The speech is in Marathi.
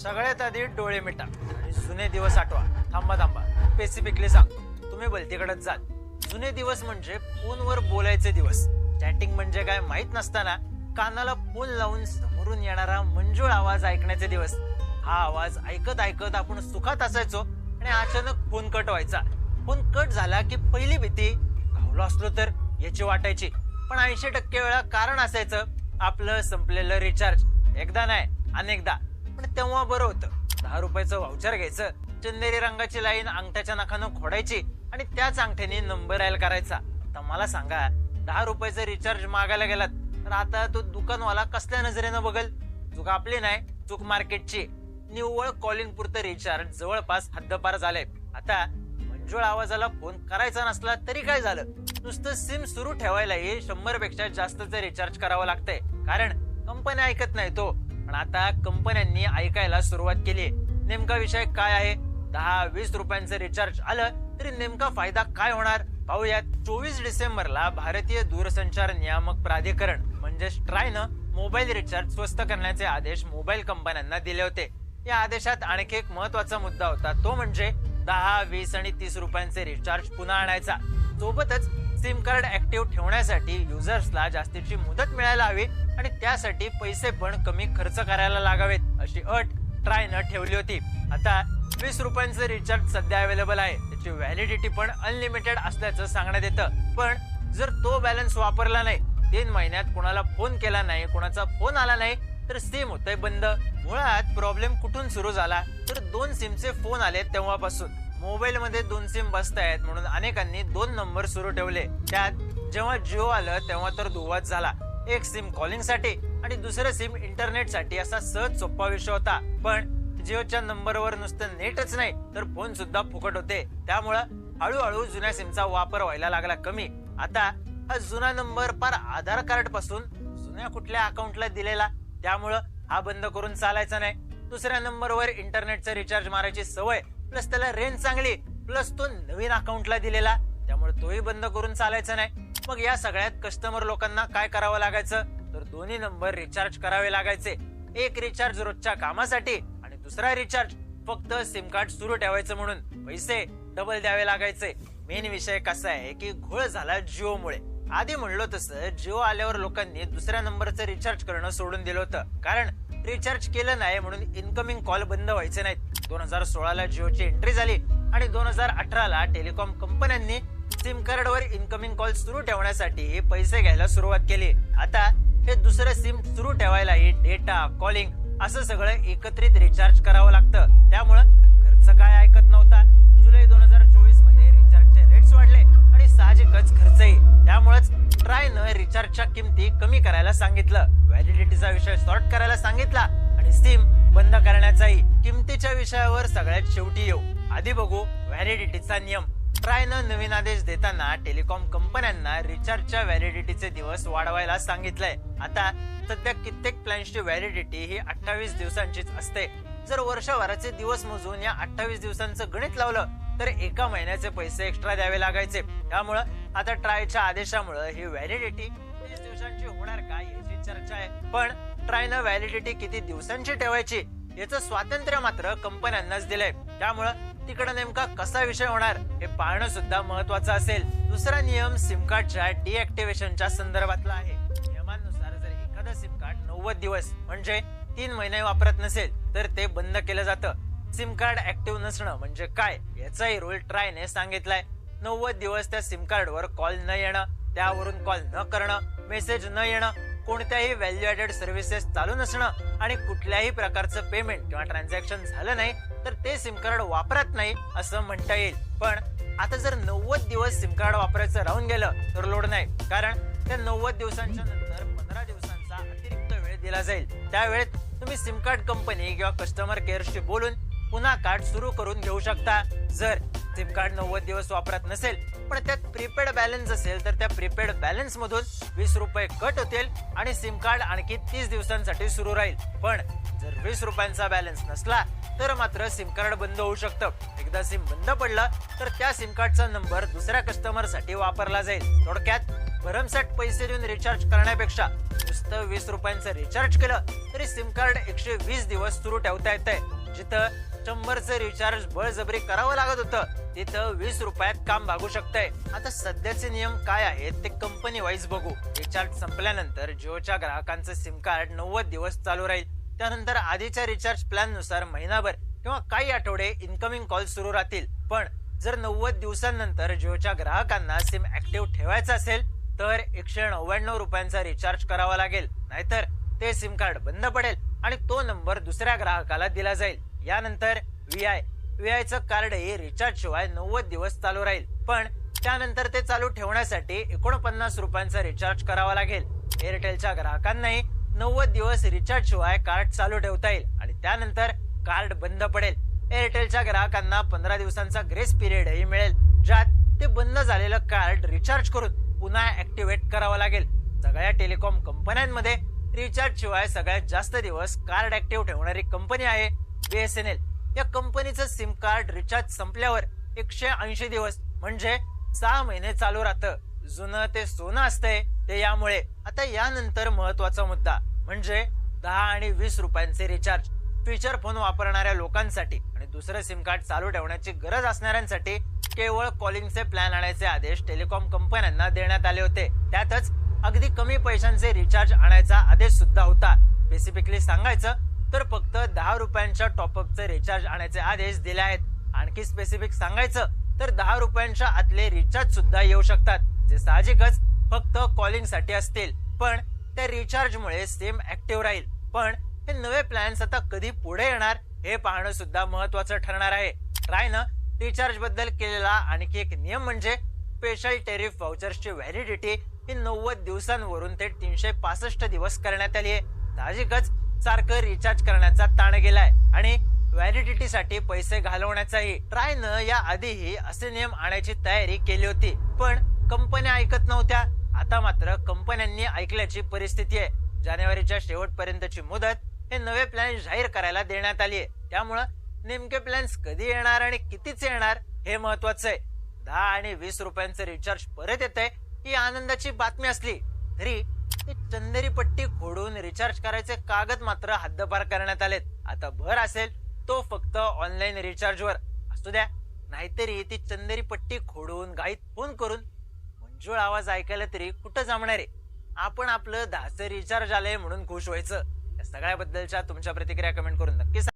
सगळ्यात आधी डोळे मिटा आणि जुने दिवस आठवा. थांबा थांबा. स्पेसिफिकली सांगतो तुम्ही बोलतीकडे जाल. जुने दिवस म्हणजे फोनवर बोलायचे दिवस. चॅटिंग म्हणजे काय माहीत नसताना कानाला फोन लावून समोरून येणारा मंजूळ आवाज ऐकण्याचे दिवस. हा आवाज ऐकत ऐकत आपण सुखात असायचो आणि अचानक फोन कट व्हायचा. फोन कट झाला की पहिली भीती घावलो असलो तर याची वाटायची. पण ऐंशी टक्के वेळा कारण असायचं. आपलं संपलेलं रिचार्ज एकदा नाही अनेकदा. पण तेव्हा बरं होतं. दहा रुपयाचं व्हाउचर घ्यायचं चंदेरी रंगाची लाईन अंगठ्याच्या नखानं खोडायची आणि त्याच अंगठ्याने नंबर डायल करायचा. तर मला सांगा दहा रुपयाचं रिचार्ज मागायला गेलात तर आता तो दुकानवाला कसल्या नजरेनं बघल? चूक आपली नाही चूक मार्केटची. निव्वळ कॉलिंग पुरतं रिचार्ज जवळपास हद्दपार झालंय. आता मंजूळ आवाजाला फोन करायचा नसला तरी काय झालं? नुसतं सिम सुरू ठेवायलाही शंभरपेक्षा जास्तचं रिचार्ज करावं लागतंय. कारण कंपनी ऐकत नाही तो. पण आता कंपन्यांनी ऐकायला सुरुवात केली. नेमका विषय काय आहे? दहा वीस रुपयांचं रिचार्ज आलं तरी नेमका फायदा काय होणार? पाहूयात. चोवीस डिसेंबरला भारतीय दूरसंचार नियामक प्राधिकरण म्हणजे ट्रायनं मोबाईल रिचार्ज स्वस्त करण्याचे आदेश मोबाईल कंपन्यांना दिले होते. या आदेशात आणखी एक महत्त्वाचा मुद्दा होता. तो म्हणजे दहा वीस आणि तीस रुपयांचे रिचार्ज पुन्हा आणायचा. सोबतच सिम कार्ड ऍक्टिव्ह ठेवण्यासाठी युजर्सला जास्तीची मुदत मिळायला हवी. आणि त्यासाठी पैसे पण कमी खर्च करायला लागावेत अशी अट ट्रायनं ठेवली होती. आता वीस रुपयांचं रिचार्ज सध्या अवेलेबल आहे. त्याची व्हॅलिडिटी पण अनलिमिटेड असल्याचं सांगण्यात येतं. पण जर तो बॅलन्स वापरला नाही तीन महिन्यात कोणाला फोन केला नाही कोणाचा फोन आला नाही तर सिम होतंय बंद. मुळात प्रॉब्लेम कुठून सुरू झाला? तर दोन सिमचे फोन आले तेव्हापासून. मोबाईल मध्ये दोन सिम बसतायत म्हणून अनेकांनी दोन नंबर सुरू ठेवले. त्यात जेव्हा जिओ आलं तेव्हा तर दुवाच झाला. एक सिम कॉलिंगसाठी आणि दुसरं सिम इंटरनेटसाठी असा सहज सोपा विषय होता. पण जिओच्या नंबरवर नुसतं नेटच नाही तर फोन सुद्धा फुकट होते. त्यामुळं हळूहळू जुन्या सिमचा वापर व्हायला लागला कमी. आता हा जुना नंबर पार आधार कार्डपासून जुन्या कुठल्या अकाउंटला दिलेला त्यामुळं हा बंद करून चालायचा नाही. दुसऱ्या नंबरवर इंटरनेटचा रिचार्ज मारायची सवय प्लस त्याला रेंज चांगली प्लस तो नवीन अकाउंटला दिलेला. त्यामुळे तोही बंद करून चालायचा नाही. मग या सगळ्यात कस्टमर लोकांना काय करावं लागायचं? तर दोन्ही नंबर रिचार्ज करावे लागायचे. एक रिचार्ज रोजच्या कामासाठी आणि दुसरा रिचार्ज फक्त सिम कार्ड सुरू ठेवायचं म्हणून. पैसे डबल द्यावे लागायचे. मेन विषय कसा आहे की घोळ झाला जिओ मुळे आधी म्हणलो तसं जिओ आल्यावर लोकांनी दुसऱ्या नंबरचं रिचार्ज करणं सोडून दिलं होतं. कारण रिचार्ज केलं नाही म्हणून इनकमिंग कॉल बंद व्हायचे नाहीत. दोन हजार सोळाला जिओची एंट्री झाली आणि दोन हजार अठराला टेलिकॉम कंपन्यांनी सिम कार्ड वर इनकमिंग कॉल सुरू ठेवण्यासाठी पैसे घ्यायला सुरुवात केली. आता हे दुसरं सिम सुरू ठेवायलाही डेटा कॉलिंग असं सगळं एकत्रित रिचार्ज करावं लागतं. त्यामुळं खर्च काय ऐकत नव्हता. जुलै दोन हजार चोवीसमध्ये रिचार्जचे रेट्स वाढले आणि साहजिकच खर्चही. त्यामुळेच ट्रायनं रिचार्जच्या किमती कमी करायला सांगितलं. व्हॅलिडिटीचा विषय सॉर्ट करायला सांगितला आणि सिम बंद करण्याचाही किमतीच्या विषयावर सगळ्यात शेवटी येऊ. आधी बघू व्हॅलिडिटीचा नियम. ट्रायनं नवीन आदेश देताना टेलिकॉम कंपन्यांना रिचार्जच्या व्हॅलिडिटीचे दिवस वाढवायला सांगितलंय. आता सध्या कित्येक प्लॅन्सची व्हॅलिडिटी ही अठ्ठावीस दिवसांचीच असते. जर वर्षभराचे दिवस मोजून या अठ्ठावीस दिवसांचं गणित लावलं तर एका महिन्याचे पैसे एक्स्ट्रा द्यावे लागायचे. त्यामुळं आता ट्रायच्या आदेशामुळे ही व्हॅलिडिटी वीस दिवसांची होणार का याची चर्चा आहे. पण ट्रायनं व्हॅलिडिटी किती दिवसांची ठेवायची याचं स्वातंत्र्य मात्र कंपन्यांनाच दिलंय. त्यामुळं तिकडे नेमका कसा विषय होणार हे पाहणं सुद्धा महत्वाचं असेल. दुसरा नियम सिम कार्डच्या डिऍक्टिव्हेशनच्या संदर्भातला आहे. नियमानुसार जर एखादं सिम कार्ड नव्वद दिवस म्हणजे तीन महिने वापरत नसेल तर ते बंद केलं जातं. सिम कार्ड ऍक्टिव्ह नसणं म्हणजे काय? याचाही रोल ट्रायने सांगितलाय. नव्वद दिवस त्या सिम कार्डवर कॉल न येणं त्यावरून कॉल न करणं मेसेज न येणं कोणत्याही व्हॅल्यू ऍडेड सर्व्हिसेस चालू नसणं आणि कुठल्याही प्रकारचं पेमेंट किंवा ट्रान्झॅक्शन झालं नाही तर ते सिम कार्ड वापरत नाही असं म्हणता येईल. पण आता जर नव्वद दिवस सिम कार्ड वापरायचं राहून गेलं तर लोड नाही. कारण त्या नव्वद दिवसांच्या नंतर पंधरा दिवसांचा अतिरिक्त वेळ दिला जाईल. त्यावेळेत तुम्ही सिम कार्ड कंपनी किंवा कस्टमर केअरशी बोलून पुन्हा कार्ड सुरू करून घेऊ शकता. जर सिम कार्ड नव्वद दिवस वापरत नसेल पण त्यात प्रीपेड बॅलन्स असेल तर त्या प्रीपेड बॅलन्स मधून वीस रुपये कट होतील आणि सिम कार्ड आणखी तीस दिवसांसाठी सुरू राहील. पण जर वीस रुपयांचा बॅलन्स नसला तर मात्र सिम कार्ड बंद होऊ शकतं. एकदा सिम बंद पडलं तर त्या सिम कार्डचा नंबर दुसऱ्या कस्टमरसाठी वापरला जाईल. थोडक्यात भरमसाठ पैसे देऊन रिचार्ज करण्यापेक्षा नुसतं वीस रुपयांचं रिचार्ज केलं तरी सिम कार्ड एकशे वीस दिवस सुरू ठेवता येतंय. जिथं शंभरचं रिचार्ज बळजबरी करावं लागत होतं तिथं वीस रुपयात काम भागू शकतंय. आता सध्याचे नियम काय आहेत ते कंपनी वाईज बघू. रिचार्ज संपल्यानंतर जिओच्या ग्राहकांचं सिम कार्ड नव्वद दिवस चालू राहील. त्यानंतर आधीच्या रिचार्ज प्लॅननुसार महिनाभर किंवा काही आठवडे इन्कमिंग कॉल सुरू राहतील. पण जर नव्वद दिवसांनंतर जिओच्या ग्राहकांना सिम ऍक्टिव्ह ठेवायचं असेल तर एकशे नव्याण्णव रुपयांचा रिचार्ज करावा लागेल. नाहीतर ते सिम कार्ड बंद पडेल आणि तो नंबर दुसऱ्या ग्राहकाला दिला जाईल. यानंतर व्ही आय व्ही आयचं कार्डही रिचार्ज शिवाय नव्वद दिवस चालू राहील. पण त्यानंतर ते चालू ठेवण्यासाठी एकोणपन्नास रुपयांचा रिचार्ज करावा लागेल. एअरटेलच्या ग्राहकांनाही नव्वद दिवस रिचार्ज शिवाय कार्ड चालू ठेवता येईल. आणि त्यानंतर कार्ड बंद पडेल. एअरटेलच्या ग्राहकांना पंधरा दिवसांचा ग्रेस पिरियडही मिळेल ज्यात ते बंद झालेलं कार्ड रिचार्ज करून पुन्हा ऍक्टिव्हेट करावं लागेल. सगळ्या टेलिकॉम कंपन्यांमध्ये रिचार्ज शिवाय सगळ्यात जास्त दिवस कार्ड ऍक्टिव्ह ठेवणारी कंपनी आहे बीएसएनएल या कंपनीचं सिम कार्ड रिचार्ज संपल्यावर एकशे ऐंशी दिवस म्हणजे सहा महिने चालू राहतं. जुनं ते सोनं असतंय. ते यामुळे आता यानंतर महत्त्वाचा मुद्दा म्हणजे दहा आणि वीस रुपयांचे रिचार्ज फीचर फोन वापरणाऱ्या लोकांसाठी आणि दुसरं सिम कार्ड चालू ठेवण्याची गरज असणाऱ्यांसाठी केवळ कॉलिंगचे प्लॅन आणायचे आदेश टेलिकॉम कंपन्यांना देण्यात आले होते. त्यातच अगदी कमी पैशांचे रिचार्ज आणायचा आदेश सुद्धा होता. स्पेसिफिकली सांगायचं तर फक्त दहा रुपयांच्या टॉपअपचे रिचार्ज आणायचे आदेश दिले आहेत. आणखी स्पेसिफिक सांगायचं तर दहा रुपयांच्या आतले रिचार्ज सुद्धा येऊ शकतात जे साहजिकच फक्त कॉलिंगसाठी असतील पण त्या रिचार्ज मुळे सेम ऍक्टिव्ह राहील. पण हे नवे प्लॅन्स आता कधी पुढे येणार हे पाहणं सुद्धा महत्वाचं ठरणार आहे. ट्रायनं रिचार्जबद्दल केलेला आणखी एक नियम म्हणजे स्पेशल टेरिफ व्हाउचर्सची व्हॅलिडिटी ही नव्वद दिवसांवरून ते तीनशे पासष्ट दिवस करण्यात आली आहे साहजिकच सारखं रिचार्ज करण्याचा ताण गेलाय आणि व्हॅलिडिटी साठी पैसे घालवण्याचाही. ट्रायनं या आधीही असे नियम आणायची तयारी केली होती पण कंपन्या ऐकत नव्हत्या. आता मात्र कंपन्यांनी ऐकल्याची परिस्थिती आहे. जानेवारीच्या शेवटपर्यंतची मुदत हे नवे प्लॅन जाहीर करायला देण्यात आली आहे. त्यामुळं नेमके प्लॅन्स कधी येणार आणि कितीच येणार हे महत्वाचं आहे. दहा आणि वीस रुपयांचं रिचार्ज परत येत आहे ही आनंदाची बातमी असली तरी ती चंदेरी पट्टी खोडून रिचार्ज करायचे कागद मात्र हद्दपार करण्यात आलेत. आता भर असेल तो फक्त ऑनलाईन रिचार्जवर असू द्या नाहीतरी ती चंदेरी पट्टी खोडून घाईत फोन करून उज्ज्वल आवाज ऐकायला तरी कुठं जमणार आहे आपण आपलं दहाचं रिचार्ज आलंय म्हणून खुश व्हायचं या सगळ्याबद्दलच्या तुमच्या प्रतिक्रिया कमेंट करून नक्की सांगा.